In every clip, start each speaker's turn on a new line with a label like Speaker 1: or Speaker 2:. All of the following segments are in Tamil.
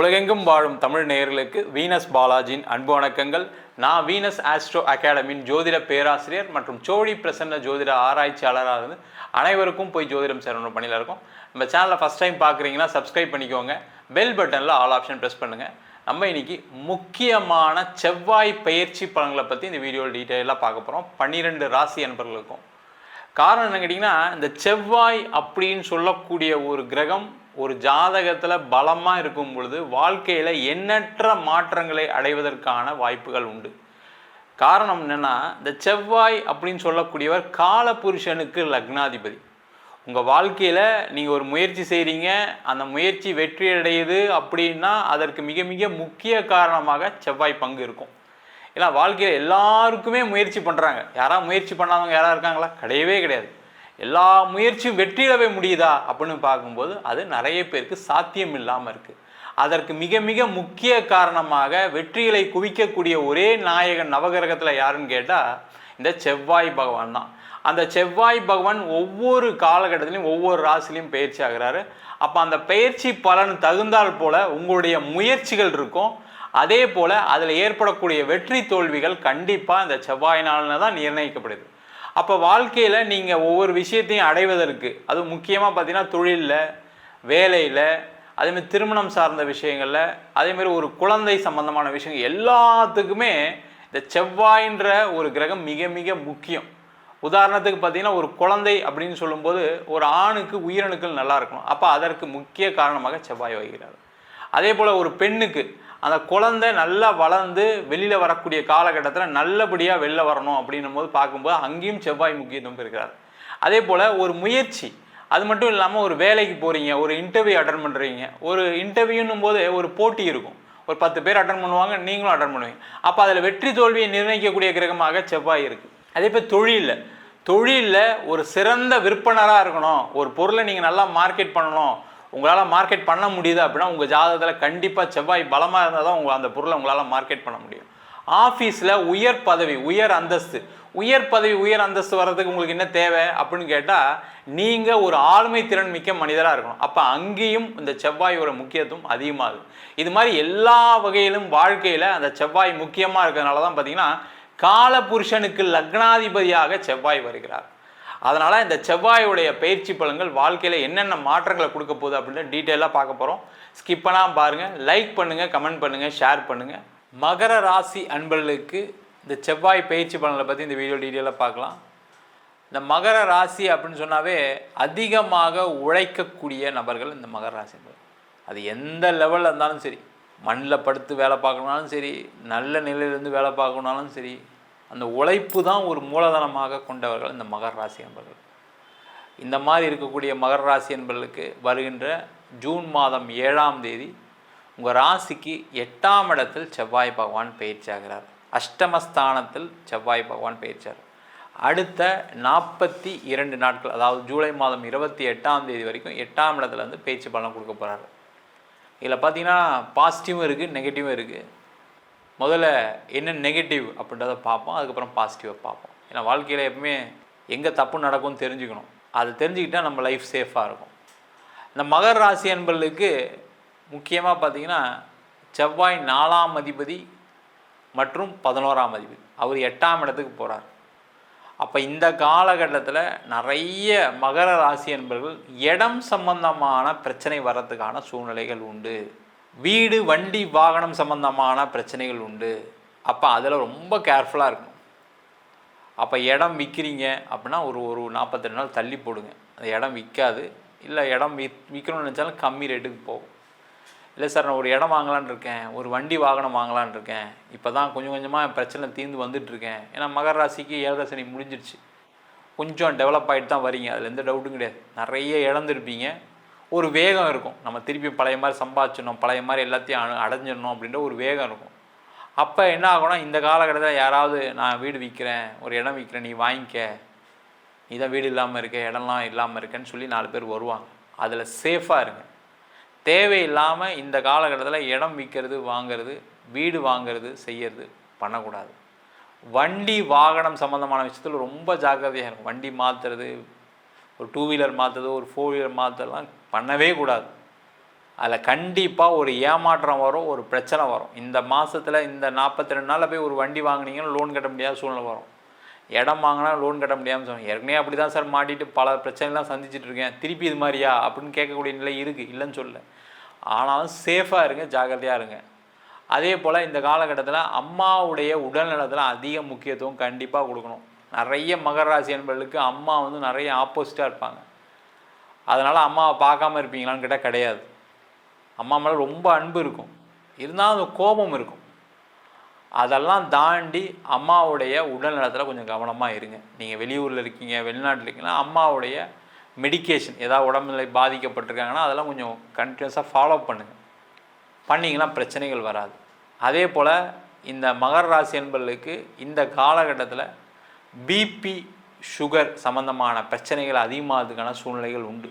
Speaker 1: உலகெங்கும் வாழும் தமிழ் நேயர்களுக்கு வீனஸ் பாலாஜியின் அன்பு வணக்கங்கள். நான் வீனஸ் ஆஸ்ட்ரோ அகாடமியின் ஜோதிட பேராசிரியர் மற்றும் சோழி பிரசன்ன ஜோதிட ஆராய்ச்சியாளராக இருந்து அனைவருக்கும் போய் ஜோதிடம் சேரணும் பணியில் இருக்கும். நம்ம சேனலை ஃபஸ்ட் டைம் பார்க்குறீங்கன்னா சப்ஸ்கிரைப் பண்ணிக்கோங்க. பெல் பட்டனில் ஆல் ஆப்ஷன் ப்ரெஸ் பண்ணுங்கள் நம்ம இன்னைக்கு முக்கியமான செவ்வாய் பயிற்சி பலன்களை பற்றி இந்த வீடியோவில் டீட்டெயிலாக பார்க்க போகிறோம் பன்னிரெண்டு ராசி அன்பர்களுக்கும். காரணம் என்ன கேட்டிங்கன்னா இந்த செவ்வாய் அப்படின்னு சொல்லக்கூடிய ஒரு கிரகம் ஒரு ஜாதகத்தில் பலமாக இருக்கும் பொழுது வாழ்க்கையில் எண்ணற்ற மாற்றங்களை அடைவதற்கான வாய்ப்புகள் உண்டு. காரணம் என்னென்னா இந்த செவ்வாய் அப்படின்னு சொல்லக்கூடியவர் காலபுருஷனுக்கு லக்னாதிபதி. உங்கள் வாழ்க்கையில் நீங்கள் ஒரு முயற்சி செய்கிறீங்க அந்த முயற்சி வெற்றி அடையுது அப்படின்னா அதற்கு மிக மிக முக்கிய காரணமாக செவ்வாய் பங்கு இருக்கும். ஏன்னா வாழ்க்கையில் எல்லாருக்குமே முயற்சி பண்ணுறாங்க யாராவது முயற்சி பண்ணாதவங்க யாராக இருக்காங்களா? கிடையவே கிடையாது. எல்லா முயற்சியும் வெற்றியிடவே முடியுதா அப்படின்னு பார்க்கும்போது அது நிறைய பேருக்கு சாத்தியம் இல்லாமல் இருக்குது அதற்கு மிக மிக முக்கிய காரணமாக வெற்றிகளை குவிக்கக்கூடிய ஒரே நாயகன் நவகிரகத்தில் யாருன்னு கேட்டால் இந்த செவ்வாய் பகவான் தான். அந்த செவ்வாய் பகவான் ஒவ்வொரு காலகட்டத்திலையும் ஒவ்வொரு ராசிலையும் பயிற்சி ஆகிறாரு. அப்போ அந்த பயிற்சி பலன் தகுந்தால் போல உங்களுடைய முயற்சிகள் இருக்கும். அதே போல் அதில் ஏற்படக்கூடிய வெற்றி தோல்விகள் கண்டிப்பாக இந்த செவ்வாயினால தான் நிர்ணயிக்கப்படுது. அப்போ வாழ்க்கையில் நீங்கள் ஒவ்வொரு விஷயத்தையும் அடைவதற்கு அது முக்கியமாக பார்த்தீங்கன்னா தொழிலில் வேலையில் அதேமாதிரி திருமணம் சார்ந்த விஷயங்களில் அதேமாரி ஒரு குழந்தை சம்பந்தமான விஷயங்கள் எல்லாத்துக்குமே இந்த செவ்வாயின்ற ஒரு கிரகம் மிக மிக முக்கியம். உதாரணத்துக்கு பார்த்தீங்கன்னா ஒரு குழந்தை அப்படின்னு சொல்லும்போது ஒரு ஆணுக்கு உயிரணுக்கள் நல்லா இருக்கணும். அப்போ அதற்கு முக்கிய காரணமாக செவ்வாய் வகிக்கிறார். அதே போல் ஒரு பெண்ணுக்கு அந்த குழந்தை நல்லா வளர்ந்து வெளியில் வரக்கூடிய காலகட்டத்தில் நல்லபடியாக வெளில வரணும் அப்படின்னும் போது பார்க்கும்போது அங்கேயும் செவ்வாய் முக்கியத்துவம் இருக்கிறார் அதே போல் ஒரு முயற்சி அது மட்டும் இல்லாமல் ஒரு வேலைக்கு போகிறீங்க ஒரு இன்டர்வியூ அட்டன் பண்ணுறீங்க ஒரு இன்டர்வியூன்னும் போது ஒரு போட்டி இருக்கும். ஒரு பத்து பேர் அட்டன் பண்ணுவாங்க நீங்களும் அட்டன் பண்ணுவீங்க. அப்போ அதில் வெற்றி தோல்வியை நிர்ணயிக்கக்கூடிய கிரகமாக செவ்வாய் இருக்குது அதே போல் தொழிலில் தொழிலில் ஒரு சிறந்த விற்பனராக இருக்கணும். ஒரு பொருளை நீங்கள் நல்லா மார்க்கெட் பண்ணணும். உங்களால் மார்க்கெட் பண்ண முடியுது அப்படின்னா உங்கள் ஜாதகத்தில் கண்டிப்பாக செவ்வாய் பலமாக இருந்தால் தான் உங்கள் அந்த பொருளை உங்களால் மார்க்கெட் பண்ண முடியும். ஆஃபீஸில் உயர் பதவி உயர் அந்தஸ்து. உயர் பதவி உயர் அந்தஸ்து வர்றதுக்கு உங்களுக்கு என்ன தேவை அப்படின்னு கேட்டால் நீங்கள் ஒரு ஆளுமை திறன் மிக்க மனிதராக இருக்கணும். அப்போ அங்கேயும் இந்த செவ்வாயோட முக்கியத்துவம் அதிகமாகுது. இது மாதிரி எல்லா வகையிலும் வாழ்க்கையில் அந்த செவ்வாய் முக்கியமாக இருக்கிறதுனால தான் பார்த்தீங்கன்னா காலபுருஷனுக்கு லக்னாதிபதியாக செவ்வாய் வருகிறார். அதனால் இந்த செவ்வாயுடைய பயிற்சி பலன்கள் வாழ்க்கையில் என்னென்ன மாற்றங்களை கொடுக்க போகுது அப்படின்னு டீட்டெயிலாக பார்க்க போகிறோம் ஸ்கிப் பண்ணாமல் பாருங்கள் லைக் பண்ணுங்கள் கமெண்ட் பண்ணுங்கள் ஷேர் பண்ணுங்கள் மகர ராசி அன்பர்களுக்கு இந்த செவ்வாய் பயிற்சி பலன்களை பற்றி இந்த வீடியோ டீட்டெயிலாக பார்க்கலாம். இந்த மகர ராசி அப்படின்னு சொன்னாவே அதிகமாக உழைக்கக்கூடிய நபர்கள் இந்த மகர ராசி அது எந்த லெவலில் இருந்தாலும் சரி. மண்ணில் படுத்து வேலை பார்க்கணுனாலும் சரி நல்ல நிலையிலேருந்து வேலை பார்க்கணுனாலும் சரி அந்த உழைப்பு தான் ஒரு மூலதனமாக கொண்டவர்கள் இந்த மகர ராசி என்பவர்கள் இந்த மாதிரி இருக்கக்கூடிய மகர ராசி என்பவர்களுக்கு வருகின்ற ஜூன் மாதம் ஏழாம் தேதி உங்கள் ராசிக்கு எட்டாம் இடத்தில் செவ்வாய் பகவான் பயிற்சியாகிறார் அஷ்டமஸ்தானத்தில் செவ்வாய் பகவான் பயிற்சியார் அடுத்த நாற்பத்தி இரண்டு நாட்கள் அதாவது ஜூலை மாதம் இருபத்தி எட்டாம் தேதி வரைக்கும் எட்டாம் இடத்துல வந்து பேச்சு பலன் கொடுக்க போகிறாரு இதில் பார்த்தீங்கன்னா பாசிட்டிவும் இருக்குது நெகட்டிவும் இருக்குது முதல்ல என்ன நெகட்டிவ் அப்படின்றத பார்ப்போம் அதுக்கப்புறம் பாசிட்டிவாக பார்ப்போம். ஏன்னா வாழ்க்கையில் எப்பவுமே எங்கே தப்பு நடக்கும்னு தெரிஞ்சுக்கணும். அதை தெரிஞ்சுக்கிட்டால் நம்ம லைஃப் சேஃபாக இருக்கும். இந்த மகர ராசி என்பர்களுக்கு முக்கியமாக பார்த்தீங்கன்னா செவ்வாய் நாலாம் அதிபதி மற்றும் பதினோராம் அதிபதி. அவர் எட்டாம் இடத்துக்கு போகிறார் அப்போ இந்த காலகட்டத்தில் நிறைய மகர ராசி என்பர்கள் இடம் சம்பந்தமான பிரச்சனை வர்றதுக்கான சூழ்நிலைகள் உண்டு. வீடு வண்டி வாகனம் சம்பந்தமான பிரச்சனைகள் உண்டு. அப்போ அதில் ரொம்ப கேர்ஃபுல்லாக இருக்கணும். அப்போ இடம் விற்கிறீங்க அப்படின்னா ஒரு ஒரு நாற்பத்தெட்டு நாள் தள்ளி போடுங்க. அந்த இடம் விற்காது இல்லை இடம் வித் விற்கணும்னு நினச்சாலும் கம்மி ரேட்டுக்கு போகும். இல்லை சார் நான் ஒரு இடம் வாங்கலான்னு இருக்கேன். ஒரு வண்டி வாகனம் வாங்கலான்னு இருக்கேன். இப்போ தான் கொஞ்சம் கொஞ்சமாக பிரச்சனை தீர்ந்து வந்துட்டுருக்கேன். ஏன்னா மகர ராசிக்கு ஏழரை சனி முடிஞ்சிருச்சு. கொஞ்சம் டெவலப் ஆகிட்டு தான் வரீங்க. அதில் எந்த டவுட்டும் கிடையாது. நிறைய இழந்திருப்பீங்க. ஒரு வேகம் இருக்கும். நம்ம திருப்பி பழைய மாதிரி சம்பாதிச்சிடணும் பழைய மாதிரி எல்லாத்தையும் அணு அடைஞ்சிடணும் அப்படின்ற ஒரு வேகம் இருக்கும். அப்போ என்ன ஆகும்னா இந்த காலகட்டத்தில் யாராவது நான் வீடு விற்கிறேன் ஒரு இடம் விற்கிறேன் நீ வாங்கிக்க. நீ தான் வீடு இல்லாமல் இருக்க இடம்லாம் இல்லாமல் இருக்கேன்னு சொல்லி நாலு பேர் வருவாங்க. அதில் சேஃபாக இருங்க. தேவையில்லாமல் இந்த காலகட்டத்தில் இடம் விற்கிறது வாங்கிறது வீடு வாங்கிறது செய்யறது பண்ணக்கூடாது. வண்டி வாகனம் சம்மந்தமான விஷயத்தில் ரொம்ப ஜாக்கிரதையாக இருக்கும் வண்டி மாற்றுறது ஒரு டூ வீலர் மாற்றுறது ஒரு ஃபோர் வீலர் மாற்றலாம் பண்ணவே கூடாது. அதில் கண்டிப்பாக ஒரு ஏமாற்றம் வரும் ஒரு பிரச்சனை வரும். இந்த மாதத்தில் இந்த நாற்பத்தி ரெண்டு நாளில் போய் ஒரு வண்டி வாங்குனீங்கன்னா லோன் கட்ட முடியாத சூழ்நிலை வரும். இடம் வாங்கினா லோன் கட்ட முடியாமல் சொல்லுங்க ஏற்கனவே அப்படி தான் சார் மாட்டிட்டு பல பிரச்சனைலாம் சந்திச்சுட்டு இருக்கேன். திருப்பி இது மாதிரியா? அப்படின்னு கேட்கக்கூடிய நிலை இருக்குது இல்லைன்னு சொல்ல ஆனாலும் சேஃபாக இருங்க ஜாக்கிரதையாக இருங்க. அதே போல் இந்த காலகட்டத்தில் அம்மாவுடைய உடல்நலத்தில் அதிக முக்கியத்துவம் கண்டிப்பாக கொடுக்கணும். நிறைய மகராசி என்பவர்களுக்கு அம்மா வந்து நிறைய ஆப்போசிட்டாக இருப்பாங்க. அதனால் அம்மாவை பார்க்காம இருப்பீங்களான்னு கேட்டால் கிடையாது. அம்மா மேலே ரொம்ப அன்பு இருக்கும். இருந்தாலும் அந்த கோபம் இருக்கும். அதெல்லாம் தாண்டி அம்மாவுடைய உடல் நலத்தில் கொஞ்சம் கவனமாக இருங்க. நீங்கள் வெளியூரில் இருக்கீங்க வெளிநாட்டில் இருக்கீங்கன்னா அம்மாவுடைய மெடிகேஷன் ஏதாவது உடம்புநிலை பாதிக்கப்பட்டிருக்காங்கன்னா அதெல்லாம் கொஞ்சம் கண்டினியூஸாக ஃபாலோ பண்ணுங்கள் பண்ணிங்கன்னா பிரச்சனைகள் வராது. அதே போல் இந்த மகர ராசி என்பர்களுக்கு இந்த காலகட்டத்தில் பிபி சுகர் சம்பந்தமான பிரச்சனைகள் அதிகமாகிறதுக்கான சூழ்நிலைகள் உண்டு.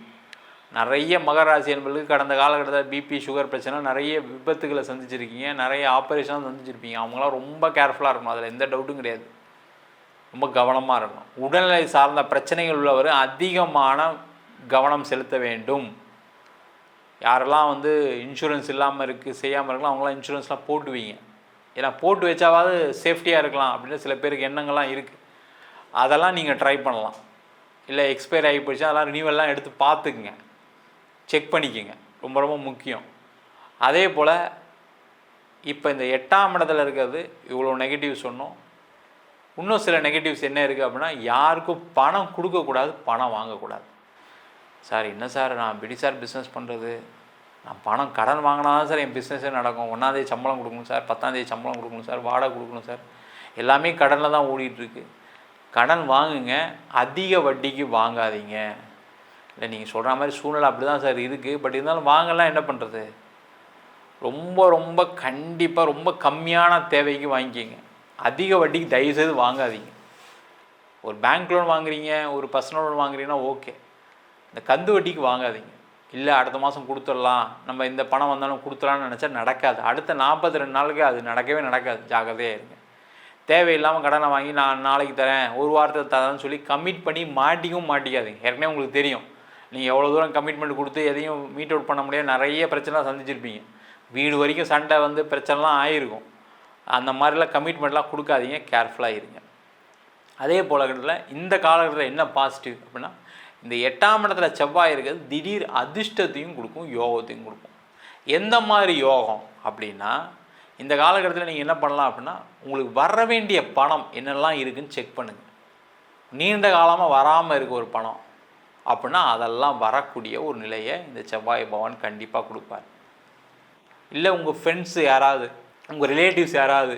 Speaker 1: நிறைய மகராசி என்பதுக்கு கடந்த காலகட்டத்தில் பிபி சுகர் பிரச்சனை நிறைய விபத்துகளை சந்திச்சிருக்கீங்க நிறைய ஆப்ரேஷன் சந்திச்சிருப்பீங்க. அவங்களாம் ரொம்ப கேர்ஃபுல்லாக இருக்கணும். அதில் எந்த டவுட்டும் கிடையாது. ரொம்ப கவனமாக இருக்கணும். உடல்நிலை சார்ந்த பிரச்சனைகள் உள்ளவர் அதிகமான கவனம் செலுத்த வேண்டும். யாரெல்லாம் வந்து இன்சூரன்ஸ் இல்லாமல் இருக்குது செய்யாமல் இருக்கலாம் அவங்களாம் இன்சூரன்ஸ்லாம் போட்டுவீங்க. ஏன்னா போட்டு வச்சாவது சேஃப்டியாக இருக்கலாம். அப்படின்னு சில பேருக்கு எண்ணங்கள்லாம் இருக்குது அதெல்லாம் நீங்கள் ட்ரை பண்ணலாம். இல்லை எக்ஸ்பயர் ஆகி போயிடுச்சு அதெல்லாம் ரினியூவல்லாம் எடுத்து பார்த்துக்குங்க. செக் பண்ணிக்கோங்க. ரொம்ப ரொம்ப முக்கியம். அதே போல் இப்போ இந்த எட்டாம் இடத்துல இருக்கிறது இவ்வளோ நெகட்டிவ் சொன்னோம். இன்னும் சில நெகட்டிவ்ஸ் என்ன இருக்குது அப்படின்னா யாருக்கும் பணம் கொடுக்கக்கூடாது பணம் வாங்கக்கூடாது. சார் என்ன சார் நான் பிடி சார் பிஸ்னஸ் பண்ணுறது நான் பணம் கடன் வாங்கினா தான் சார் என் பிஸ்னஸே நடக்கும். ஒன்றாந்தேதி சம்பளம் கொடுக்கணும் சார் பத்தாந்தேதி சம்பளம் கொடுக்கணும் சார் வாடகை கொடுக்கணும் சார். எல்லாமே கடனில் தான் ஓடிட்டுருக்கு கடன் வாங்குங்க அதிக வட்டிக்கு வாங்காதீங்க. இல்லை நீங்கள் சொல்கிற மாதிரி சூழ்நிலை அப்படி தான் சார் இருக்குது பட் இருந்தாலும் வாங்கலாம் என்ன பண்ணுறது ரொம்ப ரொம்ப கண்டிப்பாக ரொம்ப கம்மியான தேவைக்கு வாங்கிக்கிங்க. அதிக வட்டிக்கு தயவுசெய்து வாங்காதீங்க. ஒரு பேங்க் லோன் வாங்குறீங்க ஒரு பர்சனல் லோன் வாங்குறீங்கன்னா ஓகே இந்த கந்து வட்டிக்கு வாங்காதீங்க. இல்லை அடுத்த மாதம் கொடுத்துடலாம். நம்ம இந்த பணம் வந்தாலும் கொடுத்துடலாம்னு நினச்சா நடக்காது. அடுத்த நாற்பத்தி ரெண்டு நாளுக்கு அது நடக்கவே நடக்காது. ஜாக்கிரதையாக இருங்க. தேவையில்லாமல் கடனை வாங்கி நான் நாளைக்கு தரேன் ஒரு வாரத்தை தரேன்னு சொல்லி கமிட் பண்ணி மாட்டிக்கவும் மாட்டிக்காதுங்க. ஏற்கனவே உங்களுக்கு தெரியும். நீங்கள் எவ்வளோ தூரம் கமிட்மெண்ட் கொடுத்து எதையும் மீட் அவுட் பண்ண முடியாது. நிறைய பிரச்சனை சந்திச்சிருப்பீங்க. வீடு வரைக்கும் சண்டை வந்து பிரச்சனைலாம் ஆகிருக்கும் அந்த மாதிரிலாம் கமிட்மெண்ட்லாம் கொடுக்காதீங்க. கேர்ஃபுல்லாக இருங்க. அதே போலகட்டத்தில் இந்த காலகட்டத்தில் என்ன பாசிட்டிவ் அப்படின்னா இந்த எட்டாம் இடத்துல செவ்வாய் இருக்கிறது திடீர் அதிர்ஷ்டத்தையும் கொடுக்கும் யோகத்தையும் கொடுக்கும். எந்த மாதிரி யோகம் அப்படின்னா இந்த காலகட்டத்தில் நீங்கள் என்ன பண்ணலாம் அப்படின்னா உங்களுக்கு வர வேண்டிய பணம் என்னெல்லாம் இருக்குன்னு செக் பண்ணுங்கள் நீண்ட காலமாக வராமல் இருக்க ஒரு பணம் அப்படின்னா அதெல்லாம் வரக்கூடிய ஒரு நிலையை இந்த செவ்வாய் பவன் கண்டிப்பாக கொடுப்பார். இல்லை உங்கள் ஃப்ரெண்ட்ஸு யாராவது உங்கள் ரிலேட்டிவ்ஸ் யாராவது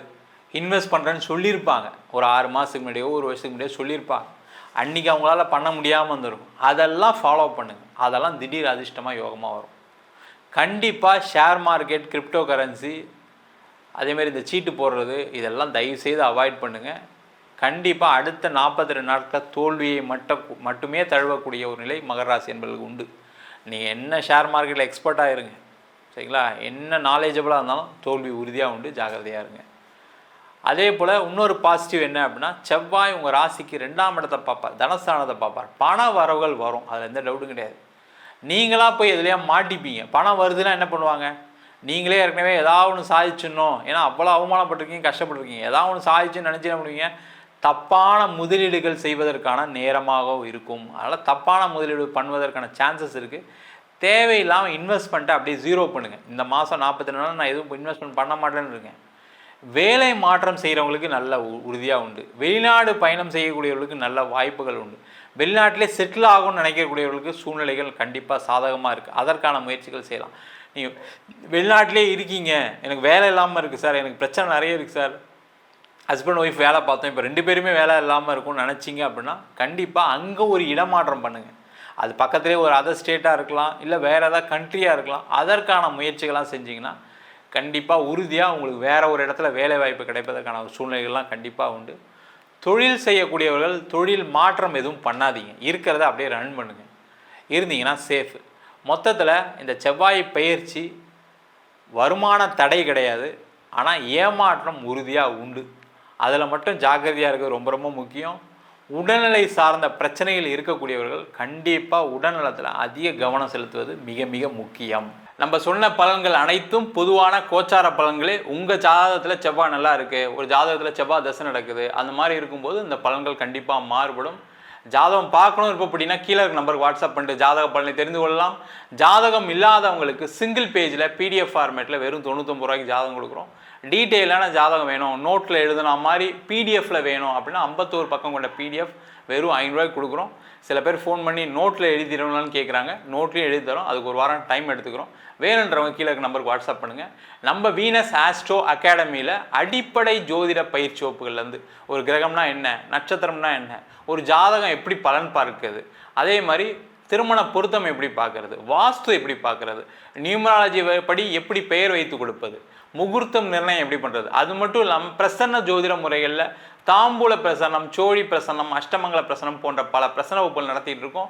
Speaker 1: இன்வெஸ்ட் பண்ணுறேன்னு சொல்லியிருப்பாங்க. ஒரு ஆறு மாதத்துக்கு முன்னாடியோ ஒரு வருஷத்துக்கு முன்னாடியோ சொல்லியிருப்பாங்க. அன்றைக்கி அவங்களால பண்ண முடியாமல் வந்துருக்கும் அதெல்லாம் ஃபாலோ பண்ணுங்கள் அதெல்லாம் திடீர் அதிர்ஷ்டமாக யோகமாக வரும். கண்டிப்பாக ஷேர் மார்க்கெட் கிரிப்டோ கரன்சி அதேமாரி இந்த சீட்டு போடுறது இதெல்லாம் தயவுசெய்து அவாய்ட் பண்ணுங்கள் கண்டிப்பாக அடுத்த நாற்பத்தி ரெண்டு நாட்கள் தோல்வியை மட்டும் மட்டுமே தழுவக்கூடிய ஒரு நிலை மகராசி என்பதற்கு உண்டு. நீங்கள் என்ன ஷேர் மார்க்கெட்டில் எக்ஸ்பர்ட்டாக இருங்க. சரிங்களா? என்ன நாலேஜபிளாக இருந்தாலும் தோல்வி உறுதியாக உண்டு ஜாக்கிரதையாக இருங்க. அதே போல் இன்னொரு பாசிட்டிவ் என்ன அப்படின்னா செவ்வாய் உங்கள் ராசிக்கு ரெண்டாம் இடத்தை பார்ப்பார் தனஸ்தானத்தை பார்ப்பார் பண வரவுகள் வரும். அதில் எந்த டவுட்டும் கிடையாது. நீங்களாக போய் எதுலையா மாட்டிப்பீங்க. பணம் வருதுன்னா என்ன பண்ணுவாங்க? நீங்களே ஏற்கனவே ஏதாவது ஒன்று சாதிச்சிடணும். ஏன்னா அவ்வளோ அவமானப்பட்டிருக்கீங்க கஷ்டப்பட்டுருக்கீங்க. ஏதாவது ஒன்று சாதிச்சுன்னு நினச்சி என்ன பண்ணுவீங்க? தப்பான முதலீடுகள் செய்வதற்கான நேரமாக இருக்கும். அதனால் தப்பான முதலீடு பண்ணுவதற்கான சான்சஸ் இருக்குது தேவையில்லாமல் இன்வெஸ்ட்மெண்ட்டை அப்படியே ஜீரோ பண்ணுங்கள் இந்த மாதம் நாற்பத்தி நாள் நான் எதுவும் இன்வெஸ்ட்மெண்ட் பண்ண மாட்டேன்னு இருக்கேன். வேலை மாற்றம் செய்கிறவங்களுக்கு நல்ல உறுதியாக உண்டு. வெளிநாடு பயணம் செய்யக்கூடியவர்களுக்கு நல்ல வாய்ப்புகள் உண்டு. வெளிநாட்டிலே செட்டில் ஆகும்னு நினைக்கக்கூடியவர்களுக்கு சூழ்நிலைகள் கண்டிப்பாக சாதகமாக இருக்குது அதற்கான முயற்சிகள் செய்யலாம். நீங்கள் வெளிநாட்டிலே இருக்கீங்க. எனக்கு வேலை இல்லாமல் இருக்குது சார். எனக்கு பிரச்சனை நிறைய இருக்குது சார். ஹஸ்பண்ட் ஒய்ஃப் வேலை பார்த்தோம். இப்போ ரெண்டு பேருமே வேலை இல்லாமல் இருக்கும்னு நினச்சிங்க அப்படின்னா கண்டிப்பாக அங்கே ஒரு இடமாற்றம் பண்ணுங்கள் அது பக்கத்துலேயே ஒரு அதர் ஸ்டேட்டாக இருக்கலாம் இல்லை வேறு ஏதாவது கண்ட்ரியாக இருக்கலாம். அதற்கான முயற்சிகள்லாம் செஞ்சிங்கன்னா கண்டிப்பாக உறுதியாக உங்களுக்கு வேறு ஒரு இடத்துல வேலை வாய்ப்பு கிடைப்பதற்கான சூழ்நிலைகள்லாம் கண்டிப்பாக உண்டு. தொழில் செய்யக்கூடியவர்கள் தொழில் மாற்றம் எதுவும் பண்ணாதீங்க. இருக்கிறத அப்படியே ரன் பண்ணுங்கள் இருந்தீங்கன்னா சேஃபு மொத்தத்தில் இந்த செவ்வாய் பயிற்சி வருமான தடை கிடையாது. ஆனால் ஏமாற்றம் உறுதியாக உண்டு. அதில் மட்டும் ஜாக்கிரதையாக இருக்கிறது ரொம்ப ரொம்ப முக்கியம். உடல்நிலை சார்ந்த பிரச்சனைகள் இருக்கக்கூடியவர்கள் கண்டிப்பாக உடல்நலத்தில் அதிக கவனம் செலுத்துவது மிக மிக முக்கியம். நம்ம சொன்ன பலன்கள் அனைத்தும் பொதுவான கோச்சார பலன்களே. உங்கள் ஜாதகத்தில் செவ்வாய் நல்லா இருக்குது ஒரு ஜாதகத்தில் செவ்வாய் தசை நடக்குது. அந்த மாதிரி இருக்கும்போது இந்த பலன்கள் கண்டிப்பாக மாறுபடும். ஜாதகம் பார்க்கணும் இருப்போம் அப்படின்னா கீழே இருக்க நம்பருக்கு வாட்ஸ்அப் பண்ணிட்டு ஜாதக பலனை தெரிந்து கொள்ளலாம். ஜாதகம் இல்லாதவங்களுக்கு சிங்கிள் பேஜில் பிடிஎஃப் ஃபார்மேட்டில் வெறும் தொண்ணூத்தொம்பது ரூபாய்க்கு ஜாதகம் கொடுக்குறோம். டீட்டெயிலான ஜாதகம் வேணும். நோட்டில் எழுதுன மாதிரி பிடிஎஃப்ல வேணும் அப்படின்னா ஐம்பத்தோரு பக்கம் கொண்ட பிடிஎஃப் வெறும் ஐநூறுரூவாய்க்கு கொடுக்குறோம். சில பேர் ஃபோன் பண்ணி நோட்டில் எழுதிடணும்னு கேட்குறாங்க நோட்லேயும் எழுதி தரோம். அதுக்கு ஒரு வாரம் டைம் எடுத்துக்கிறோம். வேணுன்றவங்க கீழே இருக்க நம்பருக்கு வாட்ஸ்அப் பண்ணுங்கள் நம்ம வீனஸ் ஆஸ்ட்ரோ அகாடமியில் அடிப்படை ஜோதிட பயிற்சி வகுப்புகள்லேருந்து ஒரு கிரகம்னா என்ன நட்சத்திரம்னா என்ன ஒரு ஜாதகம் எப்படி பலன் பார்க்குது அதே மாதிரி திருமண பொருத்தம் எப்படி பார்க்கறது வாஸ்து எப்படி பார்க்கறது நியூமராலஜி படி எப்படி பெயர் வைத்து கொடுப்பது முகூர்த்தம் நிர்ணயம் எப்படி பண்ணுறது அது மட்டும் இல்லாமல் பிரசன்ன ஜோதிட முறைகளில் தாம்பூல பிரசன்னம் சோழி பிரசன்னம் அஷ்டமங்கல பிரசன்னம் போன்ற பல பிரசன வகுப்புகள் நடத்திட்டு இருக்கோம்.